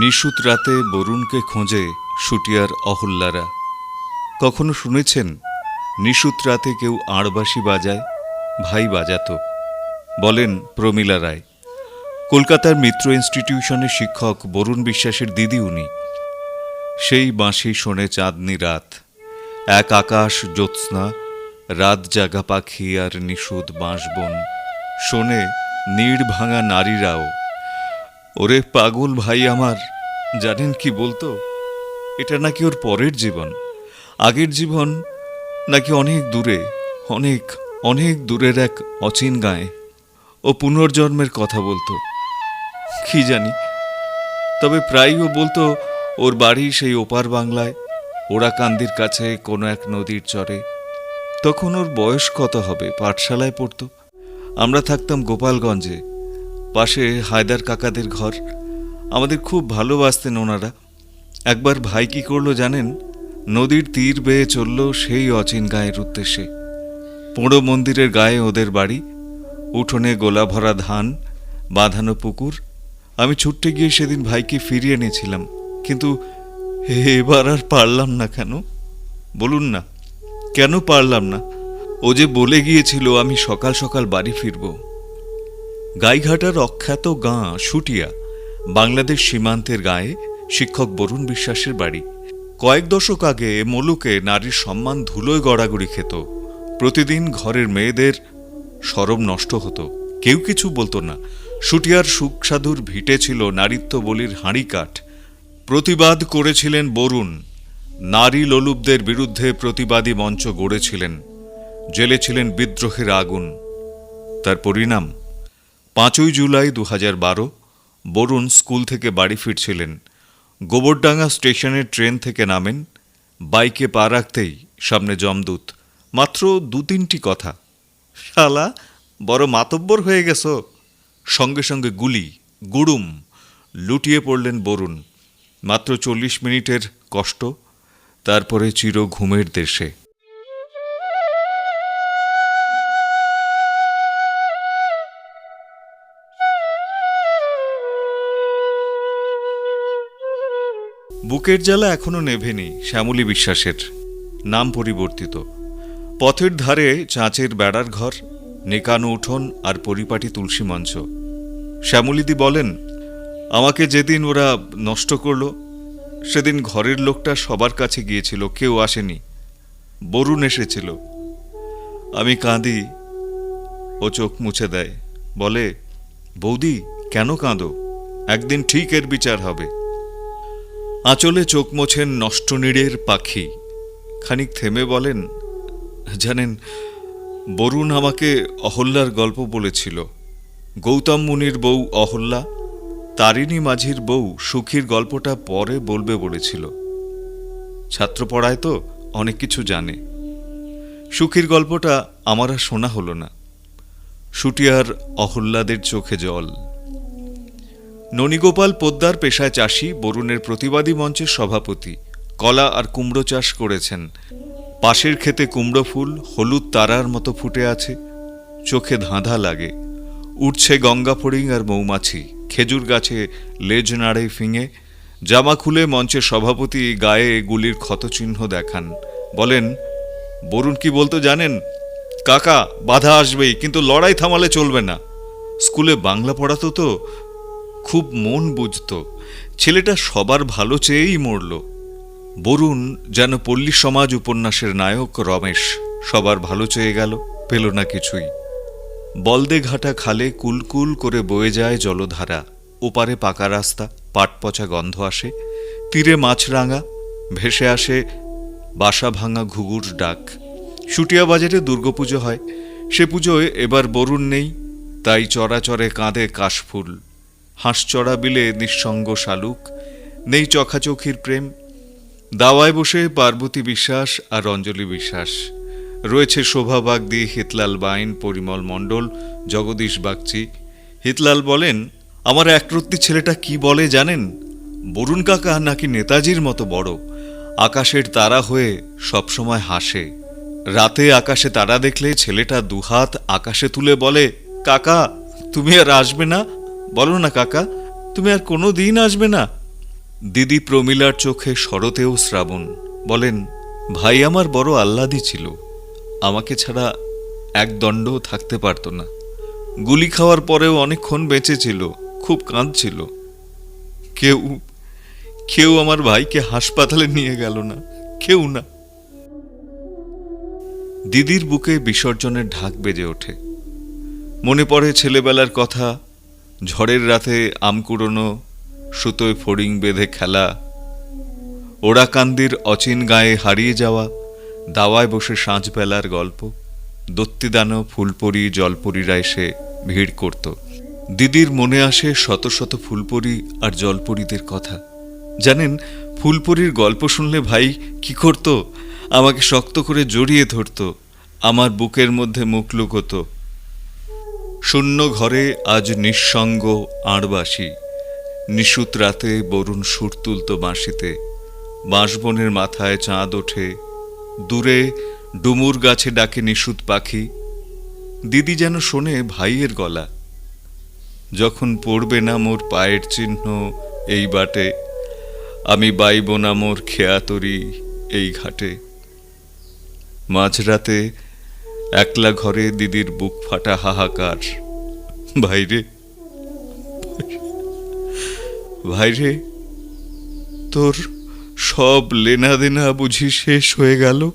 নিশুত রাতে বরুণকে খোঁজে শুটিয়ার অহল্যারা কখনো শুনেছেন, নিশুত রাতে কেউ আড়বাসি বাজায়, ভাই বাজাতো। বলেন প্রমীলা রায়। কলকাতার মিত্র ইনস্টিটিউশনের শিক্ষক বরুণ বিশ্বাসের দিদি উনি। সেই বাঁশি শোনে চাঁদনি রাত। এক আকাশ জ্যোৎস্না, রাত জাগা পাখি আর নিশুদ বাঁশবন। শোনে নীড় ভাঙা নারীরাও। ওরে পাগল ভাই আমার জানেন কি বলতো? এটা নাকি ওর পরের জীবন। আগের জীবন নাকি অনেক দূরে, অনেক অনেক দূরের এক অচিন গায়ে। ও পুনর্জন্মের কথা বলতো। কি জানি? তবে প্রায়ই ও বলতো, ওর বাড়ি সেই ওপার বাংলায় ওরাকান্দির কাছে কোনো এক নদীর চরে। তখন ওর বয়স কত হবে? পাঠশালায় পড়তো। আমরা থাকতাম গোপালগঞ্জে, পাশে হায়দার কাকাদের ঘর। আমাদের খুব ভালোবাসতেন ওনারা। একবার ভাই কি করল জানেন? নদীর তীর বেয়ে চলল সেই অচিন গায়ের উদ্দেশ্যে। পোড়ো মন্দিরের গায়ে ওদের বাড়ি, উঠোনে গোলা ভরা ধান, বাঁধানো পুকুর। আমি ছুটতে গিয়ে সেদিন ভাইকে ফিরিয়ে এনেছিলাম, কিন্তু এবার আর পারলাম না কেন? বলুন না, কেন পারলাম না? ও যে বলে গিয়েছিল আমি সকাল সকাল বাড়ি ফিরব। গাইঘাটার অখ্যাত গাঁ শুটিয়া বাংলাদেশ সীমান্তের গায়ে শিক্ষক বরুণ বিশ্বাসের বাড়ি। কয়েক দশক আগে মলুকে নারীর সম্মান ধুলোয় গড়াগড়ি খেত। প্রতিদিন ঘরের মেয়েদের সরম নষ্ট হতো। কেউ কিছু বলতো না। শুটিয়ার সুখসাধুর ভিটে ছিল নারীত্ব বলির হাঁড়িকাঠ প্রতিবাদ করেছিলেন বরুণ। নারী লোলুপদের বিরুদ্ধে প্রতিবাদী মঞ্চ গড়েছিলেন। জেলে ছিলেন বিদ্রোহের আগুন। তার পরিণাম পাঁচই জুলাই দু হাজার বারো বরুণ স্কুল থেকে বাড়ি ফিরছিলেন। গোবরডাঙ্গা স্টেশনের ট্রেন থেকে নামেন। বাইকে পা রাখতেই সামনে জমদূত। মাত্র দু তিনটি কথা। শালা, বড় মাতব্বর হয়ে গেছ। সঙ্গে সঙ্গে গুলি, গুড়ুম লুটিয়ে পড়লেন বরুণ। মাত্র চল্লিশ মিনিটের কষ্ট। তারপরে চির ঘুমের দেশে। বুকের জ্বালা এখনও নেভেনি শ্যামলী বিশ্বাসের। নাম পরিবর্তিত। পথের ধারে চাঁচের বেড়ার ঘর, নেকানো উঠোন আর পরিপাটি তুলসী মঞ্চ। শ্যামলীদি বলেন, আমাকে যেদিন ওরা নষ্ট করল, সেদিন ঘরের লোকটা সবার কাছে গিয়েছিল, কেউ আসেনি। বরুণ এসেছিল। আমি কাঁদি, ও চোখ মুছে দেয়। বলে, বৌদি, কেন কাঁদো? একদিন ঠিক এর বিচার হবে। আঁচলে চোখ মোছেন নষ্টনীড়ের পাখি। খানিক থেমে বলেন, জানেন, বরুণ আমাকে অহল্যার গল্প বলেছিল। গৌতম মুনির বউ অহল্যা, তারিণী মাঝির বউ সুখীর গল্পটা পরে বলবে বলেছিল। ছাত্র পড়ায় তো অনেক কিছু জানে। সুখীর গল্পটা আমার আর শোনা হলো না। শুটিয়ার অহল্লাদের চোখে জল। ননীগোপাল পোদ্দার পেশায় চাষি, বরুণের প্রতিবাদী মঞ্চের সভাপতি। কলা আর কুমড়ো চাষ করেছেন। পাশের ক্ষেতে কুমড়ো ফুল, হলুদ তারার মতো ফুটে আছে। চোখে ধাঁধা লাগে। উঠছে গঙ্গা ফড়িং আর মৌমাছি। খেজুর গাছে লেজ নাড়ে ফিঙে। জামা খুলে মঞ্চের সভাপতি গায়ে গুলির ক্ষতচিহ্ন দেখান। বলেন, বরুণ কি বলতো জানেন? কাকা, বাধা আসবেই, কিন্তু লড়াই থামালে চলবে না। স্কুলে বাংলা পড়াতো তো খুব মন বুঝতো। ছেলেটা সবার ভালো চেয়েই মরল। বরুণ যেন পল্লী সমাজ উপন্যাসের নায়ক রমেশ সবার ভালো চেয়ে গেল, পেল না কিছুই। বলদে ঘাটা খালে কুলকুল করে বয়ে যায় জলধারা। ওপারে পাকা রাস্তা পাট পচা গন্ধ আসে, তীরে মাছরাঙা, ভেসে আসে বাসা ভাঙা ঘুঘুর ডাক। শুটিয়া বাজারে দুর্গাপুজো হয়, সে পুজোয় এবার বরুণ নেই, তাই চরাচরে কাঁদে কাশফুল। হাঁসচড়া বিলে নিঃসঙ্গ শালুক, নেই চখাচখির প্রেম, দাওয়ায় বসে পার্বতী বিশ্বাস আর অঞ্জলি বিশ্বাস। রয়েছে শোভা বাগদি, হিতলাল বাইন, পরিমল মণ্ডল, জগদীশ বাগচি। হিতলাল বলেন, আমার একরত্তি ছেলেটা কি বলে জানেন? বরুণ কাকা নাকি নেতাজির মতো বড়? আকাশের তারা হয়ে সবসময় হাসে। রাতে আকাশে তারা দেখলে ছেলেটা দুহাত আকাশে তুলে বলে, কাকা, তুমি আর আসবে না? বলো না কাকা, তুমি আর কোনো দিন আসবে না। দিদি প্রমিলার চোখে শরতেও শ্রাবণ, বলেন, ভাই আমার বড় আহ্লাদি ছিল, আমাকে ছাড়া এক দণ্ডও থাকতে পারত না। গুলি খাওয়ার পরেও অনেকক্ষণ বেঁচে ছিল, খুব কাঁদছিল। কেউ কেউ আমার ভাইকে হাসপাতালে নিয়ে গেল না, কেউ না। দিদির বুকে বিসর্জনের ঢাক বেজে ওঠে। মনে পড়ে ছেলেবেলার কথা ঝড়ের রাতে আম কুড়োনো, সুতোয় ফড়িং বেঁধে খেলা, ওড়াকান্দির অচিন গায়ে হারিয়ে যাওয়া, দাওয়ায় বসে সাঁঝবেলার গল্প দত্তিদানো ফুলপরি জলপরীরা এসে ভিড় করত। দিদির মনে আসে শত শত ফুলপরি আর জলপরীদের কথা। জানেন, ফুলপরির গল্প শুনলে ভাই কি করত? আমাকে শক্ত করে জড়িয়ে ধরত। আমার বুকের মধ্যে মুখ লুকোতো। শূন্য ঘরে আজ নিঃসঙ্গ আড়বাসী। নিশুত রাতে বরুণ সুর তুলত বাঁশিতে। বাঁশবনের মাথায় চাঁদ ওঠে। দূরে ডুমুর গাছে ডাকে নিশুত পাখি। দিদি যেন শোনে ভাইয়ের গলা। যখন পড়বে না মোর পায়ের চিহ্ন এই বাটে, আমি বাইব না মোর খেয়াতরি এই ঘাটে। মাঝরাতে একলা ঘরে দিদির বুক ফাটা হাহাকার। ভাইরে ভাইরে, তোর সব লেনা দেনা বুঝি শেষ হয়ে গেল?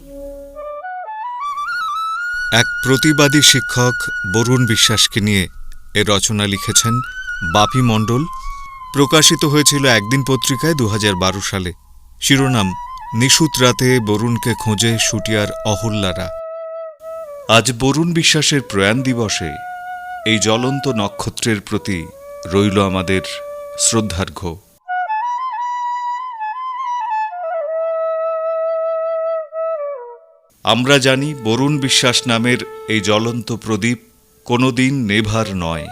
এক প্রতিবাদী শিক্ষক বরুণ বিশ্বাসকে নিয়ে এ রচনা লিখেছেন বাপি মণ্ডল। প্রকাশিত হয়েছিল একদিন পত্রিকায় দু হাজার বারো সালে। শিরোনাম, নিশুত রাতে বরুণকে খোঁজে শুটিয়ার অহল্যারা। আজ বরুণ বিশ্বাসের প্রয়াণ দিবসে এই জ্বলন্ত নক্ষত্রের প্রতি রইল আমাদের শ্রদ্ধার্ঘ আমরা জানি বরুণ বিশ্বাস নামের এই জ্বলন্ত প্রদীপ কোনোদিন নেভার নয়।